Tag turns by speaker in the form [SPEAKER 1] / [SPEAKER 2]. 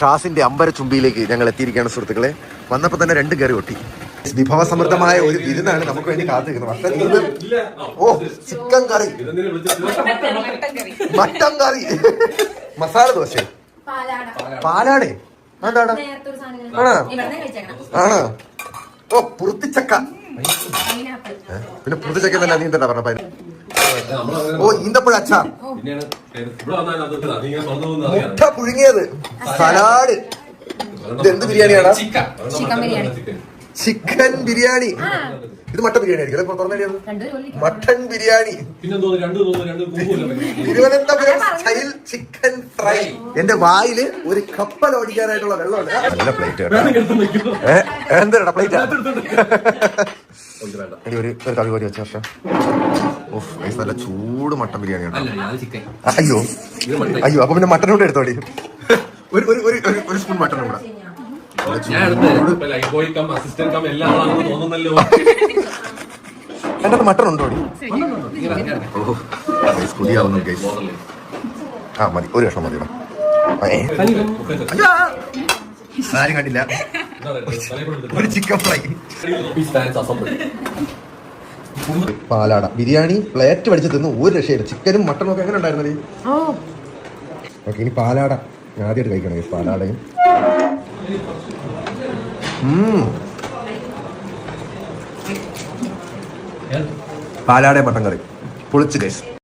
[SPEAKER 1] ഷാസിന്റെ അമ്പര ചുംബിയിലേക്ക് ഞങ്ങൾ എത്തിയിരിക്കുകയാണ് സുഹൃത്തുക്കളെ. വന്നപ്പോൾ തന്നെ രണ്ട് കയറി ഒട്ടി. വിഭവ സമൃദ്ധമായ ഒരു വിരുന്നാണ് നമുക്ക് വേണ്ടി കാത്തിരിക്കുന്നത്. ഓ chicken curry. Mutton curry. Masala dosa.
[SPEAKER 2] പാലാട.
[SPEAKER 1] അതാടാ ആണോ? ആണോ? ഓ പുറത്തിച്ചക്ക. പിന്നെ പുറത്തിച്ചക്ക തന്നെ നീ എന്താ പറഞ്ഞ? ഓ ഈന്തപ്പഴ അച്ചാർ മുട്ട പുഴുങ്ങിയത്. സലാഡ്. ഇതെന്ത് ബിരിയാണിയാടാ?
[SPEAKER 2] ചിക്കൻ. ബിരിയാണി.
[SPEAKER 1] ചിക്കൻ. ബിരിയാണി. ഇത് മട്ടൻ ബിരിയാണി ആയിരിക്കും. Mutton biryani. Thiruvananthapuram style chicken fry. എന്റെ വായിൽ ഒരു കപ്പൽ ഓടിക്കാനായിട്ടുള്ള വെള്ളമുണ്ട്. നല്ല പ്ലേറ്റ് എന്താ പ്ലേറ്റ്? ഒരു ഒരു കവി കോരി വെച്ച വർഷം ഗൈസ്, നല്ല ചൂട് മട്ടൻ ബിരിയാണി ഉണ്ട് അയ്യോ. അയ്യോ അപ്പൊ പിന്നെ മട്ടൻ കൂടെ എടുത്തോടി? ഒരു ഒരു ഒരു സ്പൂൺ മട്ടൻ കൂടെ. എന്റെ മട്ടൺ ഉണ്ടോ ഗൈസ്, കൊതിയാവുന്നു ആ മതി. ഒരു കഷ്ണം മതി ആരും കണ്ടില്ല. ഒരു ചിക്കൻ ഫ്രൈ പാലാട. ബിരിയാണി പ്ലേറ്റ് പഠിച്ച് തിന്ന് ഒരു രക്ഷയില്ല. ചിക്കനും മട്ടനും ഒക്കെ എങ്ങനെ ഉണ്ടായിരുന്നു ഓക്കെ ഇനി പാലാട. ഞാൻ ആദ്യമായിട്ട് കഴിക്കണം പാലാടയും. പാലാട പാലാടയും മട്ടൻ കറി പൊളിച്ച് ഗൈസ്